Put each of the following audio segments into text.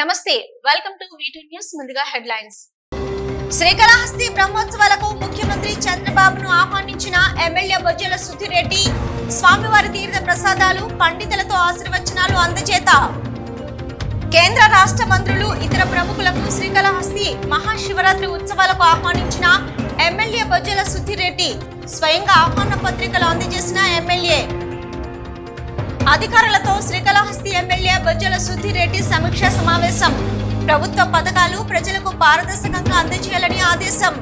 నమస్తే welcome to V two news ముందుగా headlines. Srikalahasti బ్రహ్మోత్సవాలకు ముఖ్యమంత్రి చంద్రబాబును ఆహ్వానించిన ఎమ్మెల్యే బొజ్జల సుధిరెడ్డి స్వామివారి తీర్థ ప్రసాదాలు పండితులతో ఆశీర్వచనాలు అందజేత కేంద్ర రాష్ట్ర మంత్రులు ఇతర ప్రముఖులకు శ్రీకాళహస్తి మహాశివరాత్రి ఉత్సవాలకు ఆహ్వానించిన ఎమ్మెల్యే బొజ్జల సుధిరెడ్డి స్వయంగా ఆహ్వాన పత్రికలు అందజేసిన ఎమ్మెల్యే అధికారులతో శ్రీకాళహస్తి ఎమ్మెల్యే బొజ్జల సుద్దిరెడ్డి సమీక్ష సమావేశం. ప్రభుత్వ పథకాలు ప్రజలకు పారదర్శకంగా అందజేయాలని ఆదేశం.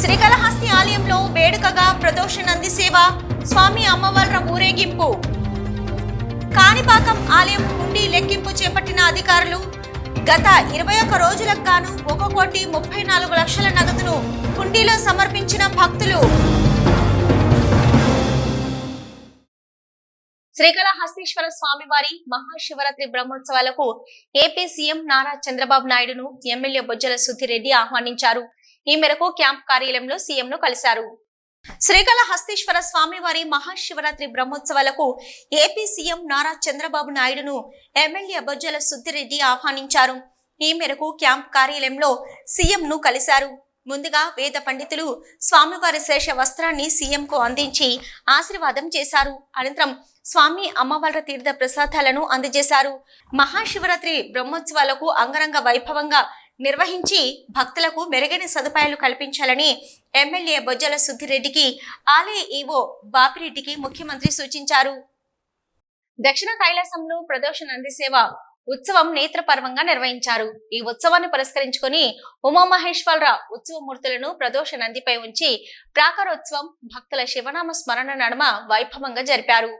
శ్రీకాళహస్తి ఆలయంలో వేడుకగా ప్రదోషనంది సేవ స్వామి అమ్మవార్ల ఊరేగింపు. కాణిపాకం ఆలయం హుండీ లెక్కింపు చేపట్టిన అధికారులు గత ఇరవై ఒక్క రోజులకు గాను ఒక కోటి ముప్పై నాలుగు లక్షల నగదును హుండీలో సమర్పించిన భక్తులు. శ్రీకళహస్తీశ్వర స్వామి వారి మహాశివరాత్రి బ్రహ్మోత్సవాలకు ఏపీ సీఎం నారా చంద్రబాబు నాయుడును ఎమ్మెల్యే బొజ్జల సుధిరెడ్డి ఆహ్వానించారు. ఈ మేరకు క్యాంప్ కార్యాలయంలో సీఎంను కలిశారు. శ్రీకాళహస్తీశ్వర స్వామివారి మహాశివరాత్రి బ్రహ్మోత్సవాలకు ఏపీ సీఎం నారా చంద్రబాబు నాయుడును ఎమ్మెల్యే బొజ్జల సుద్దిరెడ్డి ఆహ్వానించారు. ఈ మేరకు క్యాంప్ కార్యాలయంలో సీఎంను కలిశారు. ముందుగా వేద పండితులు స్వామివారి శేష వస్త్రాన్ని సీఎంకు అందించి ఆశీర్వాదం చేశారు. అనంతరం స్వామి అమ్మవార్ల తీర్థ ప్రసాదాలను అందజేశారు. మహాశివరాత్రి బ్రహ్మోత్సవాలకు అంగరంగ వైభవంగా నిర్వహించి భక్తులకు మెరుగైన సదుపాయాలు కల్పించాలని ఎమ్మెల్యే బొజ్జల సుద్దిరెడ్డికి ఆలయ ఈవో బాపిరెడ్డికి ముఖ్యమంత్రి సూచించారు. దక్షిణ కైలాసంలో ప్రదోష నంది సేవ ఉత్సవం నేత్రపర్వంగా నిర్వహించారు. ఈ ఉత్సవాన్ని పురస్కరించుకొని ఉమామహేశ్వరరావు ఉత్సవమూర్తులను ప్రదోష నందిపై ఉంచి ప్రాకారోత్సవం భక్తుల శివనామ స్మరణ నడుమ వైభవంగా జరిపారు.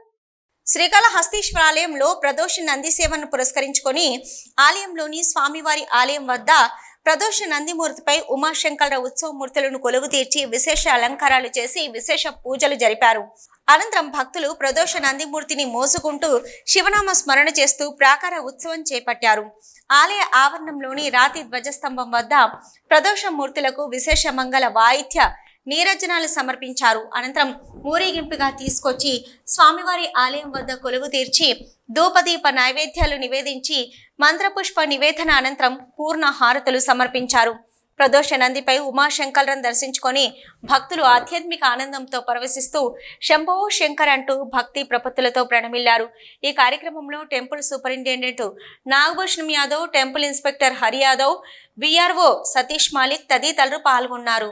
శ్రీకాళహస్తీశ్వర ఆలయంలో ప్రదోష నంది సేవను పురస్కరించుకొని ఆలయంలోని స్వామివారి ఆలయం వద్ద ప్రదోష నందిమూర్తిపై ఉమాశంకర ఉత్సవమూర్తులను కొలువు తీర్చి విశేష అలంకారాలు చేసి విశేష పూజలు జరిపారు. అనంతరం భక్తులు ప్రదోష నందిమూర్తిని మోసుకుంటూ శివనామ స్మరణ చేస్తూ ప్రాకార ఉత్సవం చేపట్టారు. ఆలయ ఆవరణంలోని రాతి ధ్వజస్తంభం వద్ద ప్రదోష మూర్తులకు విశేష మంగళ వాయిద్య నీరజనాలు సమర్పించారు. అనంతరం ఊరేగింపుగా తీసుకొచ్చి స్వామివారి ఆలయం వద్ద కొలువు తీర్చి ధూపదీప నైవేద్యాలు నివేదించి మంత్రపుష్ప నివేదన అనంతరం పూర్ణ హారతులు సమర్పించారు. ప్రదోష నందిపై ఉమాశంకరం దర్శించుకొని భక్తులు ఆధ్యాత్మిక ఆనందంతో పరవశిస్తూ శంభో శంకర్ అంటూ భక్తి ప్రపత్తులతో ప్రణమిల్లారు. ఈ కార్యక్రమంలో temple superintendent Nagabhushanam Yadav temple inspector Hari Yadav VRO Satish Malik తదితరులు పాల్గొన్నారు.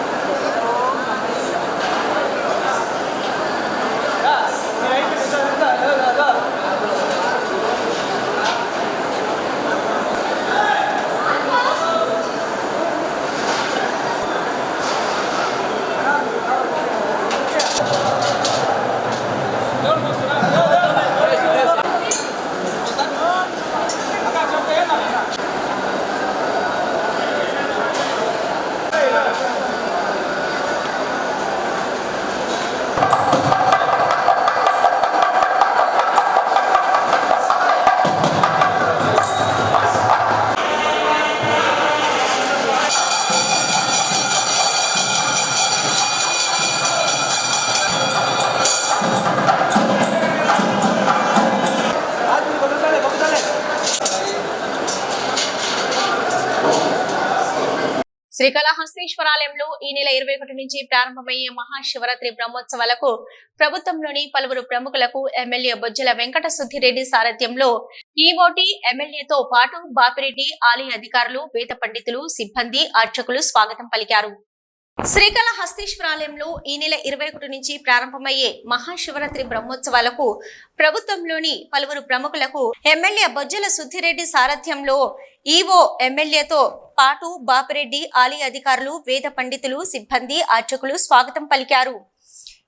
ఇరవై ఒకటి నుంచి ప్రారంభమయ్యే మహాశివరాత్రి బ్రహ్మోత్సవాలకు ప్రభుత్వంలోని పలువురు ప్రముఖులకు ఎమ్మెల్యే బొజ్జల వెంకట సుద్దిరెడ్డి సారథ్యంలో ఈఓటి ఎమ్మెల్యేతో పాటు బాపిరెడ్డి ఆలయ అధికారులు వేద పండితులు సిబ్బంది అర్చకులు స్వాగతం పలికారు. శ్రీకాళహస్తీశ్వరాలయంలో ఈ నెల ఇరవై ఒకటి నుంచి ప్రారంభమయ్యే మహాశివరాత్రి బ్రహ్మోత్సవాలకు ప్రభుత్వంలోని పలువురు ప్రముఖులకు ఎమ్మెల్యే బొజ్జల సుద్దిరెడ్డి సారథ్యంలో ఈవో ఎమ్మెల్యేతో పాటు బాపిరెడ్డి ఆలయ అధికారులు వేద పండితులు సిబ్బంది అర్చకులు స్వాగతం పలికారు.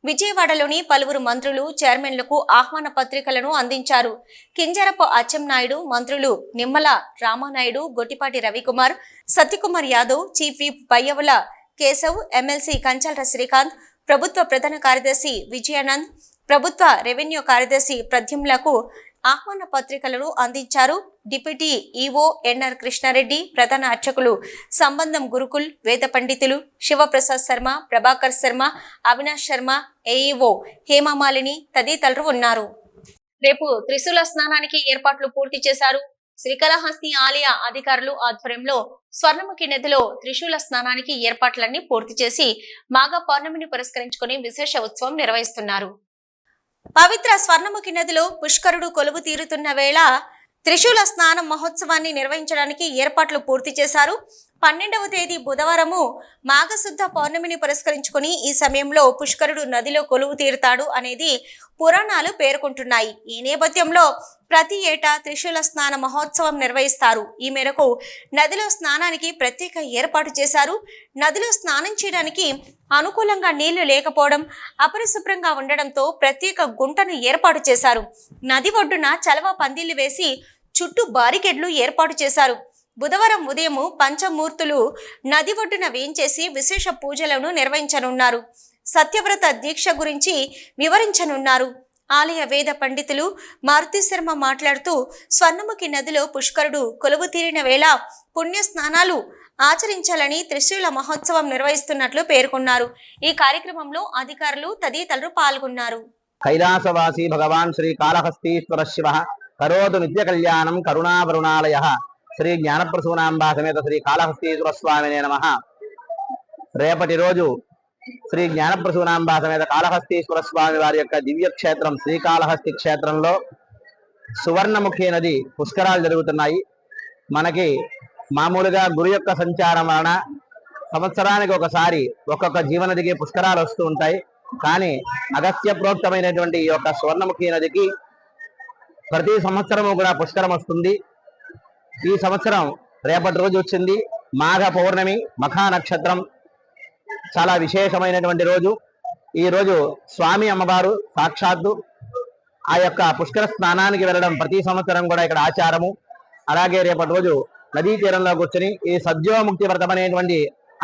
విజయవాడలోని పలువురు మంత్రులు చైర్మన్లకు ఆహ్వాన పత్రికలను అందించారు. కింజరపు అచ్చెంనాయుడు మంత్రులు Nimmala Ramanaidu Gottipati Ravikumar Satyakumar Yadav chief whip Bayyavula Keshav MLC Kanchala Srikanth ప్రభుత్వ ప్రధాన కార్యదర్శి విజయానంద్ ప్రభుత్వ రెవెన్యూ కార్యదర్శి ప్రద్యుమ్లకు ఆహ్వాన పత్రికలను అందించారు. డిప్యూటీ ఈవో ఎన్ఆర్ కృష్ణారెడ్డి ప్రధాన అర్చకులు సంబంధం గురుకుల్ వేద పండితులు శివప్రసాద్ శర్మ ప్రభాకర్ శర్మ అవినాష్ శర్మ ఏఈఓ హేమమాలిని తదితరులు ఉన్నారు. రేపు త్రిశూల స్నానానికి ఏర్పాట్లు పూర్తి చేశారు. శ్రీకాళహస్తి ఆలయ అధికారులు ఆధ్వర్యంలో స్వర్ణముఖి నదిలో త్రిశూల స్నానానికి ఏర్పాట్లన్నీ పూర్తి చేసి మాఘ పౌర్ణమిని పురస్కరించుకుని విశేష ఉత్సవం నిర్వహిస్తున్నారు. పవిత్ర స్వర్ణముఖి నదిలో పుష్కరుడు కొలువు తీరుతున్న వేళ త్రిశూల స్నానం మహోత్సవాన్ని నిర్వహించడానికి ఏర్పాట్లు పూర్తి చేశారు. పన్నెండవ తేదీ బుధవారము మాఘశుద్ధ పౌర్ణమిని పురస్కరించుకుని ఈ సమయంలో పుష్కరుడు నదిలో కొలువు తీరుతాడు అనేది పురాణాలు పేర్కొంటున్నాయి. ఈ నేపథ్యంలో ప్రతి ఏటా త్రిశూల స్నాన మహోత్సవం నిర్వహిస్తారు. ఈ మేరకు నదిలో స్నానానికి ప్రత్యేక ఏర్పాటు చేశారు. నదిలో స్నానం చేయడానికి అనుకూలంగా నీళ్ళు లేకపోవడం అపరిశుభ్రంగా ఉండడంతో ప్రత్యేక గుంటను ఏర్పాటు చేశారు. నది ఒడ్డున చలవ పందిళ్ళు వేసి చుట్టూ బారికెడ్లు ఏర్పాటు చేశారు. బుధవారం ఉదయం పంచమూర్తులు నది ఒడ్డున వేయించేసి విశేష పూజలను నిర్వహించనున్నారు. సత్యవ్రత దీక్ష గురించి వివరించనున్నారు. ఆలయ వేద పండితులు మారుతి శర్మ మాట్లాడుతూ స్వర్ణముఖి నదిలో పుష్కరుడు కొలువు తీరిన వేళ పుణ్య స్నానాలు ఆచరించాలని త్రిశూల మహోత్సవం నిర్వహిస్తున్నట్లు పేర్కొన్నారు. ఈ కార్యక్రమంలో అధికారులు తదితరులు పాల్గొన్నారు. కైలాసవాసి భగవాన్ శ్రీ కాళహస్తీశ్వర శివ కరోతు నిత్య కళ్యాణం కరుణావరుణాలయ. శ్రీ జ్ఞానప్రసూనాంబా సమేత శ్రీ కాళహస్తీశ్వర స్వామినే నమ. రేపటి రోజు శ్రీ జ్ఞానప్రసూనాంబా సమేత కాళహస్తీశ్వర స్వామి వారి యొక్క దివ్యక్షేత్రం శ్రీకాళహస్తి క్షేత్రంలో సువర్ణముఖి నది పుష్కరాలు జరుగుతున్నాయి. మనకి మామూలుగా గురు యొక్క సంచారం వలన సంవత్సరానికి ఒకసారి ఒక్కొక్క జీవనదికి పుష్కరాలు వస్తూ ఉంటాయి. కానీ అగత్య ప్రోక్తమైనటువంటి ఈ యొక్క సువర్ణముఖి నదికి ప్రతి సంవత్సరము కూడా పుష్కరం వస్తుంది. ఈ సంవత్సరం రేపటి రోజు వచ్చింది మాఘ పౌర్ణమి మఖా నక్షత్రం చాలా విశేషమైనటువంటి రోజు. ఈ రోజు స్వామి అమ్మవారు సాక్షాత్తు ఆ యొక్క పుష్కర స్నానానికి వెళ్ళడం ప్రతి సంవత్సరం కూడా ఇక్కడ ఆచారము. అలాగే రేపటి రోజు నదీ తీరంలో కూర్చొని ఈ సద్యోముక్తి వ్రతం అనేటువంటి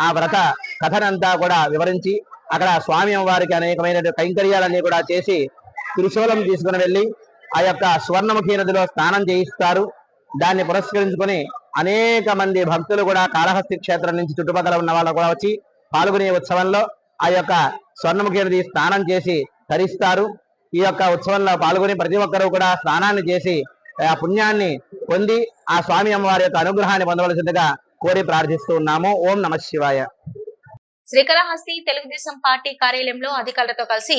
ఆ వ్రత కథనంతా కూడా వివరించి అక్కడ స్వామి అమ్మవారికి అనేకమైన కైంకర్యాలన్నీ కూడా చేసి త్రిశూలం తీసుకుని వెళ్ళి ఆ యొక్క స్వర్ణముఖి నదిలో స్నానం చేయిస్తారు. దాన్ని పురస్కరించుకొని అనేక మంది భక్తులు కూడా కాళహస్తి క్షేత్రం నుంచి చుట్టుపక్కల ఉన్న వాళ్ళు కూడా వచ్చి పాల్గొనే ఉత్సవంలో ఆ యొక్క స్వర్ణముఖిని స్నానం చేసి తరిస్తారు. ఈ యొక్క ఉత్సవంలో పాల్గొని ప్రతి ఒక్కరూ కూడా స్నానాన్ని చేసి ఆ పుణ్యాన్ని పొంది ఆ స్వామి అమ్మవారి యొక్క అనుగ్రహాన్ని పొందవలసిందిగా కోరి ప్రార్థిస్తూ ఉన్నాము. ఓం నమ శివాయ. శ్రీకాళహస్తి తెలుగుదేశం పార్టీ కార్యాలయంలో అధికారులతో కలిసి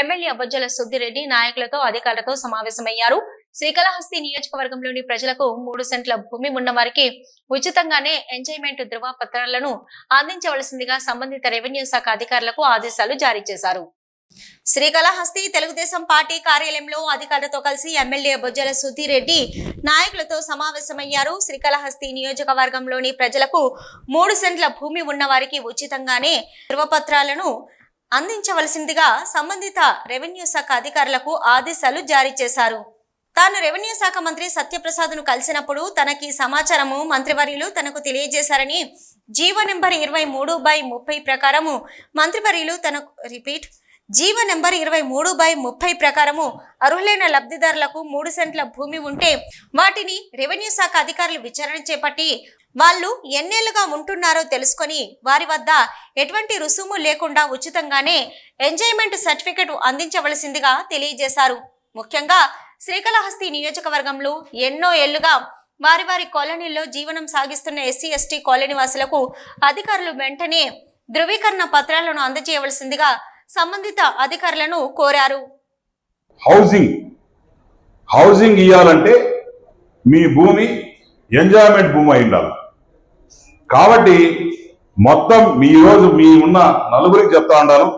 ఎమ్మెల్యే బొజ్జల సుద్దిరెడ్డి నాయకులతో అధికారులతో సమావేశమయ్యారు. శ్రీకాళహస్తి నియోజకవర్గంలోని ప్రజలకు మూడు సెంట్ల భూమి ఉన్న వారికి ఉచితంగానే ఎంజాయ్మెంట్ ధృవపత్రాలను అందించవలసిందిగా సంబంధిత రెవెన్యూ శాఖ అధికారులకు ఆదేశాలు జారీ చేశారు. శ్రీకాళహస్తి తెలుగుదేశం పార్టీ కార్యాలయంలో అధికారులతో కలిసి ఎమ్మెల్యే బొజ్జల సుధీరెడ్డి నాయకులతో సమావేశమయ్యారు. శ్రీకాళహస్తి నియోజకవర్గంలోని ప్రజలకు మూడు సెంట్ల భూమి ఉన్న వారికి ఉచితంగానే ధృవపత్రాలను అందించవలసిందిగా సంబంధిత రెవెన్యూ శాఖ అధికారులకు ఆదేశాలు జారీ చేశారు. తాను రెవెన్యూ శాఖ మంత్రి సత్యప్రసాద్ను కలిసినప్పుడు తనకి సమాచారము మంత్రివర్యులు తనకు తెలియజేశారని జీవో నెంబర్ ఇరవై మూడు బై ముప్పై ప్రకారము మంత్రివర్యులు తనకు రిపీట్ జీవ నెంబర్ ఇరవై మూడు బై ముప్పై ప్రకారము అర్హులైన లబ్ధిదారులకు మూడు సెంట్ల భూమి ఉంటే వాటిని రెవెన్యూ శాఖ అధికారులు విచారణ చేపట్టి వాళ్ళు ఎన్నేళ్ళుగా ఉంటున్నారో తెలుసుకొని వారి వద్ద ఎటువంటి రుసుము లేకుండా ఉచితంగానే ఎంజాయ్మెంట్ సర్టిఫికెట్ అందించవలసిందిగా తెలియజేశారు. ముఖ్యంగా శ్రీకాళహస్తి నియోజకవర్గంలో ఎన్నో ఏళ్ళుగా వారి వారి కాలనీల్లో జీవనం సాగిస్తున్న ఎస్సీ ఎస్టీ కాలనీ వాసులకు అధికారులు వెంటనే ధృవీకరణ పత్రాలను అందజేయవలసిందిగా సంబంధిత అధికారులను కోరారు. హౌసింగ్ హౌసింగ్ ఇవ్వాలంటే మీ భూమి ఎంజాయ్మెంట్ భూమి అయి ఉండాలి. కాబట్టి మొత్తం మీ రోజు మీ ఉన్న నలుగురికి చెప్తా ఉండాలి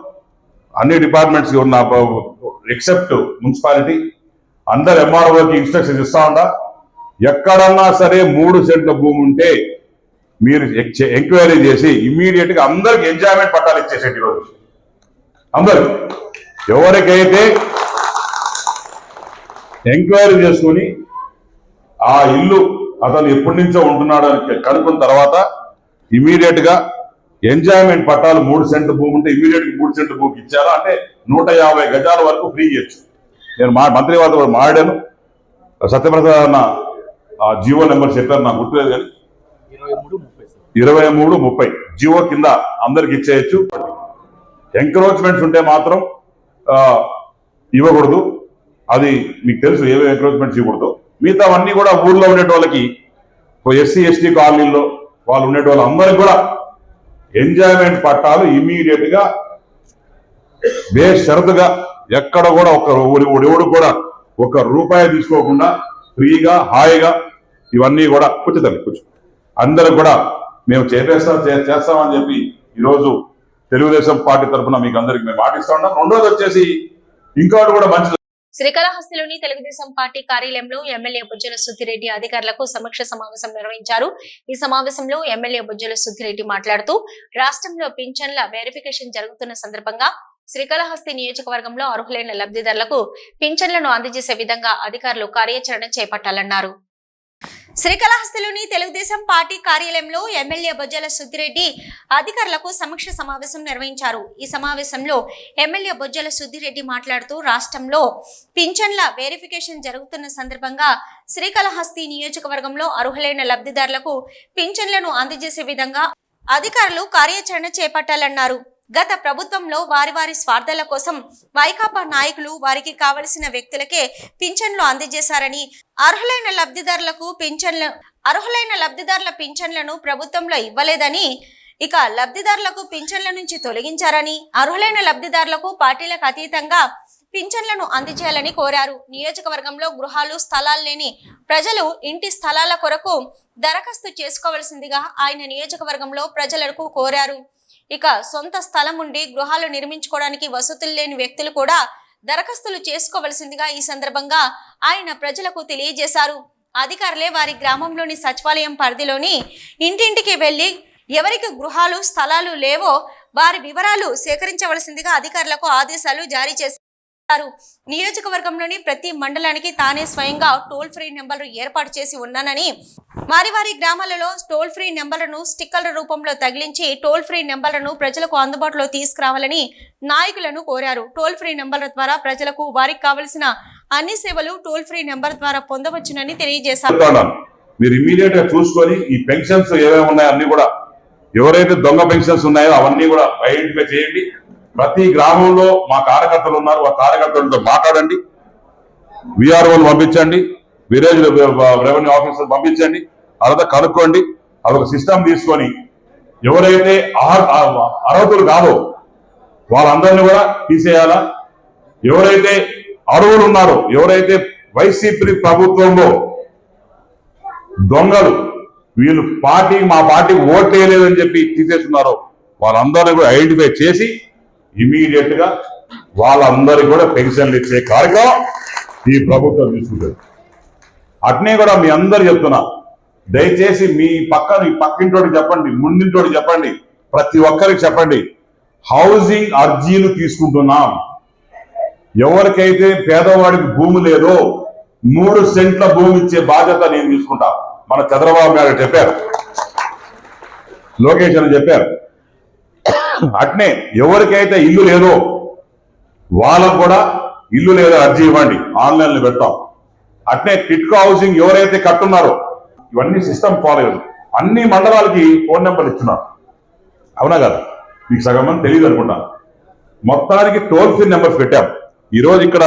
అన్ని డిపార్ట్మెంట్స్కి ఉన్న ఎక్సెప్ట్ మున్సిపాలిటీ అందరు ఎంఆర్ఓకి ఇన్స్ట్రక్షన్ ఇస్తా ఉండా? ఎక్కడన్నా సరే మూడు సెంట్ల భూమి ఉంటే మీరు ఎంక్వైరీ చేసి ఇమ్మీడియట్గా అందరికి ఎంజాయ్మెంట్ పట్టాలు ఇచ్చేసేటి ఈరోజు. అందరు. ఎవరికైతే ఎంక్వైరీ చేసుకొని ఆ ఇల్లు అతను ఎప్పటి నుంచో ఉంటున్నాడు అని కనుక్కున్న తర్వాత ఇమీడియట్గా ఎంజాయ్మెంట్ పట్టాలు మూడు సెంట్లు భూమి ఉంటే ఇమీడియట్ మూడు సెంట్లు భూమికి ఇచ్చారా అంటే నూట యాభై గజాల వరకు ఫ్రీ ఇవ్వచ్చు నేను మా మంత్రి వారితో కూడా మాడాను సత్యప్రసాద్ అన్న ఆ జియో నెంబర్ చెప్పారు నాకు గుర్తులేదు కానీ. ఇరవై మూడు ముప్పై. జియో కింద అందరికి ఇచ్చేయచ్చు. ఎంక్రోచ్మెంట్స్ ఉంటే మాత్రం ఇవ్వకూడదు. అది మీకు తెలుసు ఏవే ఎంక్రోచ్మెంట్స్ ఇవ్వకూడదు. మిగతా అన్ని కూడా ఊళ్ళో ఉండే వాళ్ళకి ఎస్సీ ఎస్టీ కాలనీల్లో వాళ్ళు ఉండే అందరికి కూడా ఎంజాయ్మెంట్ పట్టాలు ఇమీడియట్గా బేషరతుగా ఎక్కడ కూడా ఒక ఎవడు కూడా ఒక రూపాయి తీసుకోకుండా ఫ్రీగా హాయిగా ఇవన్నీ కూడా కూర్చో తల్లి కూర్చో. అందరూ కూడా మేము చేపేస్తాం చేస్తామని చెప్పి ఈరోజు తెలుగుదేశం పార్టీ తరఫున మీకు అందరికి మేము పాటిస్తా ఉన్నాం. రెండోది వచ్చేసి ఇంకోటి కూడా మంచి శ్రీకాళహస్తిలోని తెలుగుదేశం పార్టీ కార్యాలయంలో ఎమ్మెల్యే బుజ్జల సుద్దిరెడ్డి అధికారులకు సమీక్ష సమావేశం నిర్వహించారు. ఈ సమావేశంలో ఎమ్మెల్యే బుజ్జల సుద్దిరెడ్డి మాట్లాడుతూ రాష్ట్రంలో పింఛన్ల వెరిఫికేషన్ జరుగుతున్న సందర్భంగా శ్రీకాళహస్తి నియోజకవర్గంలో అర్హులైన లబ్ధిదారులకు పింఛన్లను అందజేసే విధంగా అధికారులు కార్యాచరణ చేపట్టాలన్నారు. శ్రీకాళహస్తిలోని తెలుగుదేశం పార్టీ కార్యాలయంలో ఎమ్మెల్యే బొజ్జల సుద్దిరెడ్డి అధికారులకు సమీక్ష సమావేశం నిర్వహించారు. ఈ సమావేశంలో ఎమ్మెల్యే బొజ్జల సుద్దిరెడ్డి మాట్లాడుతూ రాష్ట్రంలో పింఛన్ల వెరిఫికేషన్ జరుగుతున్న సందర్భంగా శ్రీకాళహస్తి నియోజకవర్గంలో అర్హులైన లబ్ధిదారులకు పింఛన్లను అందజేసే విధంగా అధికారులు కార్యాచరణ చేపట్టాలన్నారు. గత ప్రభుత్వంలో వారి వారి స్వార్థాల కోసం వైకాపా నాయకులు వారికి కావలసిన వ్యక్తులకే పింఛన్లు అందజేశారని అర్హులైన లబ్ధిదారులకు పింఛన్లు అర్హులైన లబ్ధిదారుల పింఛన్లను ప్రభుత్వంలో ఇవ్వలేదని ఇక లబ్ధిదారులకు పింఛన్ల నుంచి తొలగించారని అర్హులైన లబ్ధిదారులకు పార్టీలకు అతీతంగా పింఛన్లను అందజేయాలని కోరారు. నియోజకవర్గంలో గృహాలు స్థలాలు లేని ప్రజలు ఇంటి స్థలాల కొరకు దరఖాస్తు చేసుకోవలసిందిగా ఆయన నియోజకవర్గంలో ప్రజలకు కోరారు. ఇక సొంత స్థలం ఉండి గృహాలు నిర్మించుకోవడానికి వసతులు లేని వ్యక్తులు కూడా దరఖాస్తులు చేసుకోవలసిందిగా ఈ సందర్భంగా ఆయన ప్రజలకు తెలియజేశారు. అధికారులే వారి గ్రామంలోని సచివాలయం పరిధిలోని ఇంటింటికి వెళ్ళి ఎవరికి గృహాలు స్థలాలు లేవో వారి వివరాలు సేకరించవలసిందిగా అధికారులకు ఆదేశాలు జారీ చేశారు. నియోజకవర్గంలోని ప్రతి మండలానికి తానే స్వయంగా టోల్ ఫ్రీ నెంబర్లు ఏర్పాటు చేసి ఉన్నానని వారి వారి గ్రామాలలో టోల్ ఫ్రీ నెంబర్లను స్టిక్కర్ల రూపంలో తగిలించి టోల్ ఫ్రీ నెంబర్లను ప్రజలకు అందుబాటులో తీసుకురావాలని నాయకులను కోరారు. టోల్ ఫ్రీ నెంబర్ల ద్వారా ప్రజలకు వారికి కావలసిన అన్ని సేవలు టోల్ ఫ్రీ నెంబర్ ద్వారా పొందవచ్చునని తెలియజేశారు. మీరు ఇమీడియట్గా చూసుకొని ఈ పెన్షన్స్ ఏమేమి ఉన్నాయో అన్ని కూడా ఎవరైతే దొంగ పెన్షన్స్ ఉన్నాయో అవన్నీ కూడా ఐడెంటిఫై చేయండి. ప్రతి గ్రామంలో మా కార్యకర్తలు ఉన్నారు. ఆ కార్యకర్తలతో మాట్లాడండి. విఆర్ఓలు పంపించండి. విలేజ్ రెవెన్యూ ఆఫీసర్ పంపించండి. అర్హత కనుక్కోండి. అదొక సిస్టమ్ తీసుకొని ఎవరైతే అర్హ- అర్హతలు కాదో వాళ్ళందరినీ కూడా తీసేయాలా? ఎవరైతే అర్హులు ఉన్నారో ఎవరైతే వైసీపీ ప్రభుత్వంలో దొంగలు వీళ్ళు పార్టీ మా పార్టీ ఓట్ వేయలేదని చెప్పి తీసేస్తున్నారో వాళ్ళందరినీ కూడా ఐడెంటిఫై చేసి ఇమీడియట్గా వాళ్ళందరికీ కూడా పెన్షన్లు ఇచ్చే కార్యక్రమం ఈ ప్రభుత్వం తీసుకుంటుంది. అట్నే కూడా మీ అందరు చెప్తున్నా దయచేసి మీ పక్కన ఈ పక్కింటోటి చెప్పండి ముండింటోటి చెప్పండి ప్రతి ఒక్కరికి చెప్పండి హౌసింగ్ అర్జీలు తీసుకుంటున్నాం. ఎవరికైతే పేదవాడికి భూమి లేదో మూడు సెంట్ల భూమి ఇచ్చే బాధ్యత నేను తీసుకుంటా. మన చంద్రబాబు గారు చెప్పారు. లోకేష్ అని చెప్పారు. అట్నే ఎవరికైతే ఇల్లు లేదో వాళ్ళకు కూడా ఇల్లు లేదో అర్జీ ఇవ్వండి. ఆన్లైన్లో పెడతాం. అట్నే టిట్కో హౌసింగ్ ఎవరైతే కట్టున్నారో ఇవన్నీ సిస్టమ్ ఫాలో అయ్యారు అన్ని మండలాలకి ఫోన్ నెంబర్ ఇస్తున్నారు. అవునా కదా? మీకు సగం మంది తెలియదు అనుకుంటా. మొత్తానికి టోల్ ఫ్రీ నెంబర్స్ పెట్టాం. ఈ రోజు ఇక్కడ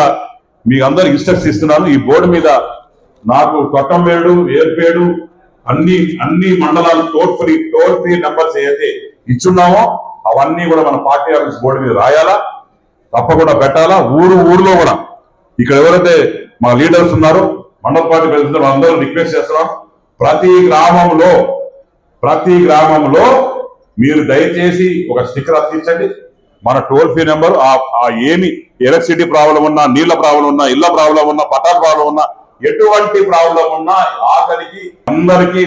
మీకు అందరికి ఇన్స్ట్రక్షన్ ఇస్తున్నాను. ఈ బోర్డు మీద నాకు కొట్టంబేడు ఏర్పేడు అన్ని అన్ని మండలాలు toll free toll free numbers ఏదైతే ఇచ్చున్నామో అవన్నీ కూడా మన పార్టీ ఆఫీస్ బోర్డు మీద రాయాలా? తప్పకుండా పెట్టాలా? ఊరు ఊర్లో కూడా. ఇక్కడ ఎవరైతే మా లీడర్స్ ఉన్నారో మండల పార్టీ ప్రెసిడెంట్ వాళ్ళందరూ రిక్వెస్ట్ చేస్తున్నాం. ప్రతి గ్రామంలో ప్రతి గ్రామంలో మీరు దయచేసి ఒక స్టిక్కర్ అతికించండి మన టోల్ ఫ్రీ నెంబర్ ఆ ఏమి ఎలక్ట్రిసిటీ ప్రాబ్లం ఉన్నా నీళ్ళ ప్రాబ్లం ఉన్నా ఇళ్ళ ప్రాబ్లం ఉన్నా పటాల ప్రాబ్లం ఉన్నా ఎటువంటి ప్రాబ్లం ఉన్నా ఆఖరికి అందరికీ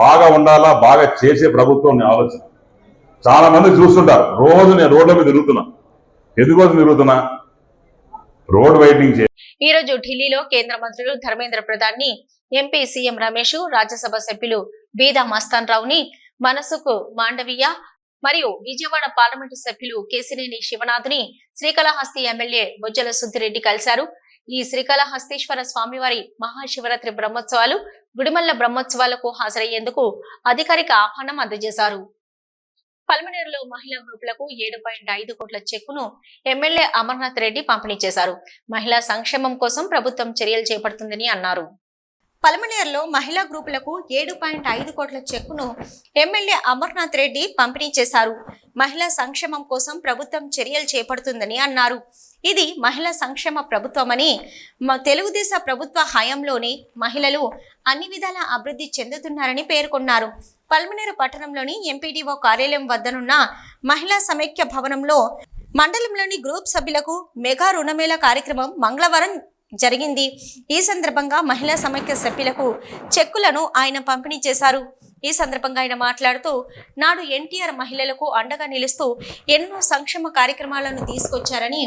బాగా ఉండాలా బాగా చేసే ప్రభుత్వం ఆలోచన చాలా మంది చూస్తుంటారు. రోజు నేను రోడ్ల మీద తిరుగుతున్నా. ఎందుకోసం తిరుగుతున్నా? రోడ్ వైటింగ్ చే ఈ రోజు ఢిల్లీలో కేంద్ర మంత్రులు ధర్మేంద్ర ప్రధాన్ని ఎంపీ సీఎం రమేష్ రాజ్యసభ సభ్యులు బీదా మస్తాన్ రావుని మనసుకు మాండవీయ మరియు విజయవాడ పార్లమెంటు సభ్యులు కేసినేని శివనాథ్ని శ్రీకాళహస్తి ఎమ్మెల్యే బొజ్జల సుద్దిరెడ్డి కలిశారు. ఈ శ్రీకాళహస్తీశ్వర స్వామివారి మహాశివరాత్రి బ్రహ్మోత్సవాలు గుడిమల్ల బ్రహ్మోత్సవాలకు హాజరయ్యేందుకు అధికారిక ఆహ్వానం అందజేశారు. పల్మనేరులో మహిళా గ్రూపులకు ఏడు పాయింట్ ఐదు కోట్ల చెక్కును ఎమ్మెల్యే అమర్నాథ్ రెడ్డి పంపిణీ చేశారు. మహిళా సంక్షేమం కోసం ప్రభుత్వం చర్యలు చేపడుతుందని అన్నారు. పల్మనేరులో మహిళా గ్రూపులకు ఏడు పాయింట్ ఐదు కోట్ల చెక్కును ఎమ్మెల్యే అమర్నాథ్ రెడ్డి పంపిణీ చేశారు. మహిళా సంక్షేమం కోసం ప్రభుత్వం చర్యలు చేపడుతుందని అన్నారు. ఇది మహిళా సంక్షేమ ప్రభుత్వమని తెలుగుదేశ ప్రభుత్వ హయాంలోనే మహిళలు అన్ని విధాల అభివృద్ధి చెందుతున్నారని పేర్కొన్నారు. పల్మనేరు పట్టణంలోని ఎంపీడీఓ కార్యాలయం వద్దనున్న మహిళా సమైక్య భవనంలో మండలంలోని గ్రూప్ సభ్యులకు మెగా రుణమేళ కార్యక్రమం మంగళవారం జరిగింది. ఈ సందర్భంగా మహిళా సమైక్య సభ్యులకు చెక్కులను ఆయన పంపిణీ చేశారు. ఈ సందర్భంగా ఆయన మాట్లాడుతూ నాడు ఎన్టీఆర్ మహిళలకు అండగా నిలుస్తూ ఎన్నో సంక్షేమ కార్యక్రమాలను తీసుకొచ్చారని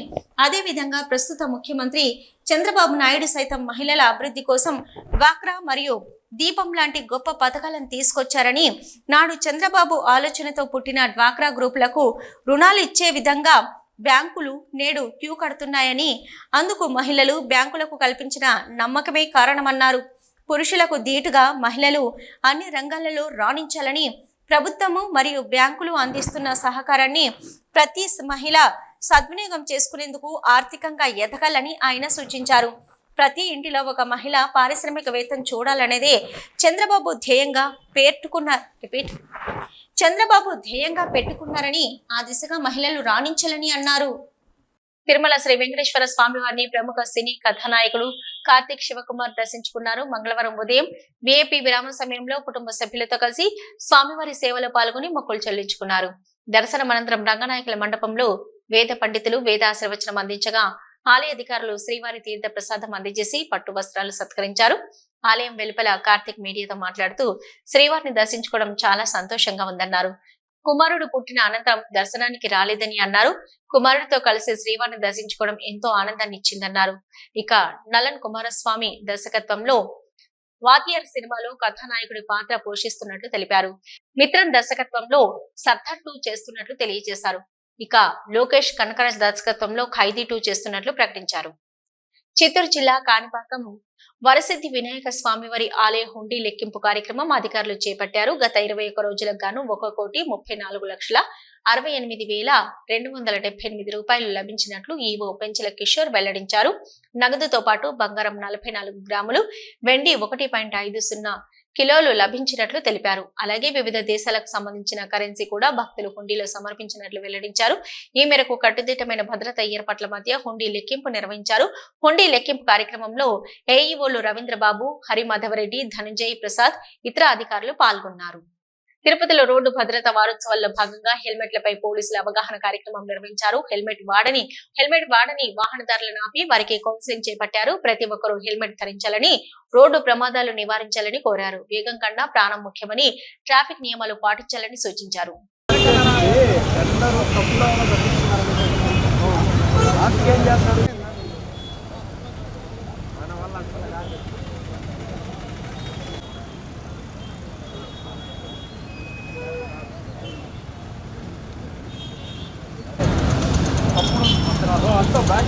అదేవిధంగా ప్రస్తుత ముఖ్యమంత్రి చంద్రబాబు నాయుడు సైతం మహిళల అభివృద్ధి కోసం డ్వాక్రా మరియు దీపం లాంటి గొప్ప పథకాలను తీసుకొచ్చారని నాడు చంద్రబాబు ఆలోచనతో పుట్టిన డ్వాక్రా గ్రూపులకు రుణాలు ఇచ్చే విధంగా బ్యాంకులు నేడు క్యూ కడుతున్నాయని అందుకు మహిళలు బ్యాంకులకు కల్పించిన నమ్మకమే కారణమన్నారు. పురుషులకు ధీటుగా మహిళలు అన్ని రంగాలలో రాణించాలని ప్రభుత్వము మరియు బ్యాంకులు అందిస్తున్న సహకారాన్ని ప్రతి మహిళ సద్వినియోగం చేసుకునేందుకు ఆర్థికంగా ఎదగాలని ఆయన సూచించారు. ప్రతి ఇంటిలో ఒక మహిళ పారిశ్రామికవేత్తను చూడాలనేదే చంద్రబాబు ధ్యేయంగా పేర్కొన్న రిపీట్. చంద్రబాబు ధ్యేయంగా పెట్టుకున్నారని ఆ దిశగా మహిళలు రాణించాలని అన్నారు. తిరుమల శ్రీ వెంకటేశ్వర స్వామి వారిని ప్రముఖ సినీ కథానాయకుడు కార్తిక్ శివకుమార్ దర్శించుకున్నారు. మంగళవారం ఉదయం విఐపి విరామ సమయంలో కుటుంబ సభ్యులతో కలిసి స్వామివారి సేవలో పాల్గొని మొక్కులు చెల్లించుకున్నారు. దర్శనం అనంతరం రంగనాయకుల మండపంలో వేద పండితులు వేదాశీర్వచనం అందించగా ఆలయ అధికారులు శ్రీవారి తీర్థ ప్రసాదం అందజేసి పట్టు వస్త్రాలు సత్కరించారు. ఆలయం వెలుపల కార్తిక్ మీడియాతో మాట్లాడుతూ శ్రీవారిని దర్శించుకోవడం చాలా సంతోషంగా ఉందన్నారు. కుమారుడు పుట్టిన అనంతరం దర్శనానికి రాలేదని అన్నారు. కుమారుడితో కలిసి శ్రీవారిని దర్శించుకోవడం ఎంతో ఆనందాన్ని ఇచ్చిందన్నారు. ఇక నలన్ కుమారస్వామి దర్శకత్వంలో వాకియర్ సినిమాలో కథానాయకుడి పాత్ర పోషిస్తున్నట్లు తెలిపారు. మిత్రం దర్శకత్వంలో సర్దార్ చేస్తున్నట్లు తెలియజేశారు. ఇక లోకేష్ కనకరాజ్ దర్శకత్వంలో ఖైదీ టూ చేస్తున్నట్లు ప్రకటించారు. చిత్తూరు జిల్లా కాణిపాకం వరసిద్ధి వినాయక స్వామివారి ఆలయ హుండీ లెక్కింపు కార్యక్రమం అధికారులు చేపట్టారు. గత ఇరవై ఒక్క రోజులకు గాను ఒక కోటి ముప్పై నాలుగు లక్షల అరవై ఎనిమిది వేల రెండు వందల డెబ్బై ఎనిమిది రూపాయలు లభించినట్లు ఈవో పెంచల కిషోర్ వెల్లడించారు. నగదుతో పాటు బంగారం నలభై నాలుగు గ్రాములు వెండి ఒకటి పాయింట్ ఐదు సున్నా కిలోలు లభించినట్లు తెలిపారు. అలాగే వివిధ దేశాలకు సంబంధించిన కరెన్సీ కూడా భక్తులు హుండీలో సమర్పించినట్లు వెల్లడించారు. ఈ మేరకు కట్టుదిట్టమైన భద్రత ఏర్పాట్ల మధ్య హుండీ లెక్కింపు నిర్వహించారు. హుండీ లెక్కింపు కార్యక్రమంలో ఏఈఓలు రవీంద్రబాబు హరిమాధవరెడ్డి ధనంజయ్ ప్రసాద్ ఇతర అధికారులు పాల్గొన్నారు. తిరుపతిలో రోడ్డు భద్రత వారోత్సవాల్లో భాగంగా హెల్మెట్లపై పోలీసులు అవగాహన కార్యక్రమం నిర్వహించారు. హెల్మెట్ వాడని హెల్మెట్ వాడని వాహనదారులను ఆపి వారికి కౌన్సిలింగ్ చేపట్టారు. ప్రతి ఒక్కరూ హెల్మెట్ ధరించాలని రోడ్డు ప్రమాదాలు నివారించాలని కోరారు. వేగం కన్నా ప్రాణం ముఖ్యమని ట్రాఫిక్ నియమాలు పాటించాలని సూచించారు. అందరూ తప్పులో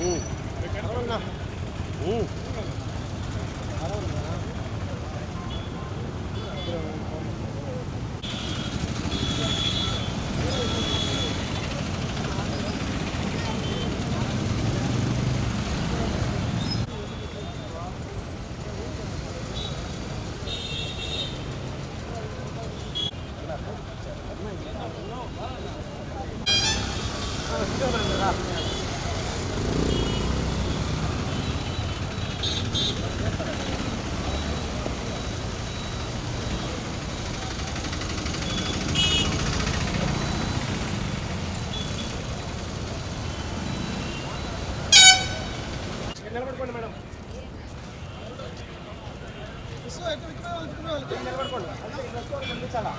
오. 오. నిలబడుకోండి మేడం. నిలబడుకోండి. పంపించాలా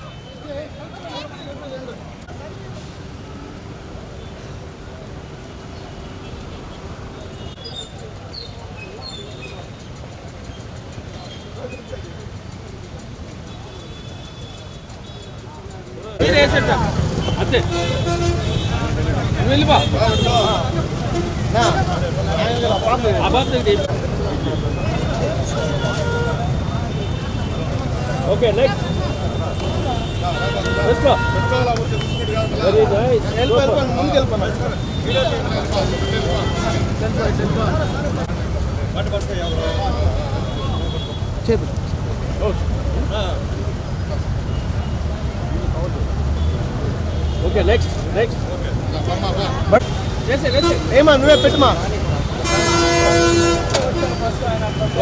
అంతే. వెళ్ళిపో. Okay next very nice okay next next but ఏమా నువ్వే పెట్టుమా?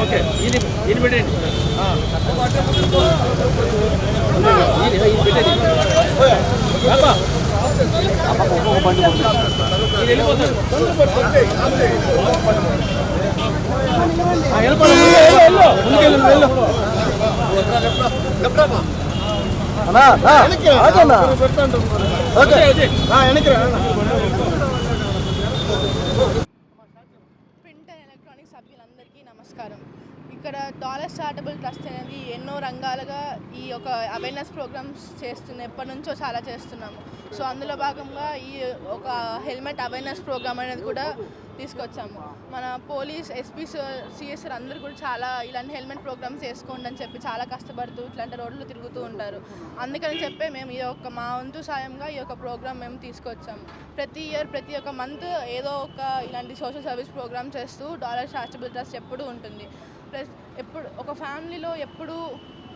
ఓకే ఇది ఇది పెట్టండి ఇది పెట్టండి ఇది వెళ్ళిపోతాడు ముందుకెళ్ళు వెళ్ళు అన్నా ఓకే. ఓకే వెనక్కి డాలర్స్ చారిటబుల్ ట్రస్ట్ అనేది ఎన్నో రంగాలుగా ఈ యొక్క అవేర్నెస్ ప్రోగ్రామ్స్ చేస్తున్న ఎప్పటి నుంచో చాలా చేస్తున్నాము. సో అందులో భాగంగా ఈ ఒక హెల్మెట్ అవేర్నెస్ ప్రోగ్రామ్ అనేది కూడా తీసుకొచ్చాము. మన పోలీస్ ఎస్పీ సిఎస్ఆర్ అందరూ కూడా చాలా ఇలాంటి హెల్మెట్ ప్రోగ్రామ్స్ వేసుకోండి అని చెప్పి చాలా కష్టపడుతూ ఇట్లాంటి రోడ్లు తిరుగుతూ ఉంటారు. అందుకని చెప్పి మేము ఈ యొక్క మా వంతు సాయంగా ఈ యొక్క ప్రోగ్రామ్ మేము తీసుకొచ్చాము. ప్రతి ఇయర్ ప్రతి ఒక్క మంత్ ఏదో ఒక ఇలాంటి సోషల్ సర్వీస్ ప్రోగ్రామ్ చేస్తూ డాలర్ చారిటబుల్ ట్రస్ట్ ఎప్పుడూ ఉంటుంది. ప్లస్ ఎప్పుడు ఒక ఫ్యామిలీలో ఎప్పుడు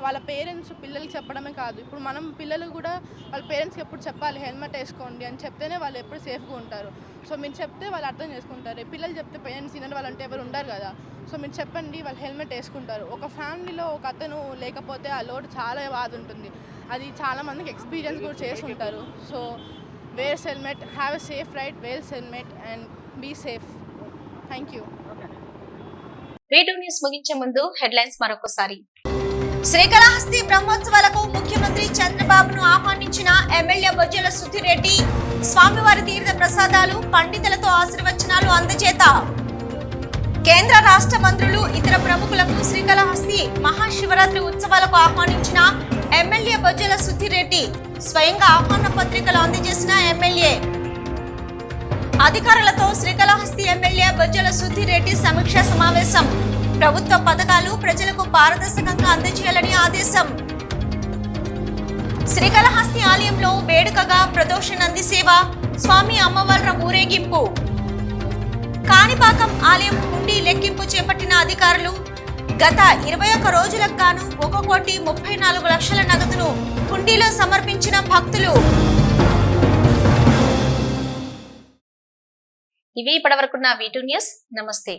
వాళ్ళ పేరెంట్స్ పిల్లలకి చెప్పడమే కాదు. ఇప్పుడు మనం పిల్లలు కూడా వాళ్ళ పేరెంట్స్కి ఎప్పుడు చెప్పాలి హెల్మెట్ వేసుకోండి అని చెప్తేనే వాళ్ళు ఎప్పుడు సేఫ్గా ఉంటారు. సో మీరు చెప్తే వాళ్ళు అర్థం చేసుకుంటారు. పిల్లలు చెప్తే పేరెంట్స్ తినని వాళ్ళంటే ఎవరు ఉండరు కదా. సో మీరు చెప్పండి వాళ్ళు హెల్మెట్ వేసుకుంటారు. ఒక ఫ్యామిలీలో ఒక అతను లేకపోతే ఆ లోడ్ చాలా బాధ ఉంటుంది. అది చాలామందికి ఎక్స్పీరియన్స్ కూడా చేసి ఉంటారు so wears helmet have a safe ride wears helmet and be safe. Thank you video news ముగించే ముందు హెడ్లైన్స్ మరొకసారి. శ్రీకాళహస్తి బ్రహ్మోత్సవాలకు ముఖ్యమంత్రి చంద్రబాబును ఆహ్వానించిన ఎమ్మెల్యే బొజ్జల సుధిరెడ్డి స్వామివారి తీర్థ ప్రసాదాలు పండితులతో ఆశీర్వచనాలు అందజేత. కేంద్ర రాష్ట్ర మంత్రులు ఇతర ప్రముఖులకు శ్రీకాళహస్తి మహాశివరాత్రి ఉత్సవాలకు ఆహ్వానించిన ఎమ్మెల్యే బొజ్జల సుధిరెడ్డి స్వయంగా ఆహ్వాన పత్రికలు అందజేసిన ఎమ్మెల్యే అధికారులతో శ్రీకాళహస్తి ఎమ్మెల్యే బొజ్జల సుధిరెడ్డి సమీక్ష సమావేశం. ప్రభుత్వ పథకాలు ప్రజలకు పారదర్శకంగా అందజేయాలని ఆదేశం. శ్రీకాళహస్తి ఆలయంలో వేడుకగా ప్రదోషనంది సేవ స్వామి అమ్మవార్ల ఊరేగింపు. కాణిపాకం ఆలయం హుండీ లెక్కింపు చేపట్టిన అధికారులు గత ఇరవై ఒక్క రోజులకు గాను ఒక కోటి ముప్పై నాలుగు లక్షల నగదును హుండీలో సమర్పించిన భక్తులు. ఇవి ఇప్పటివరకున్న వీటూ న్యూస్ నమస్తే.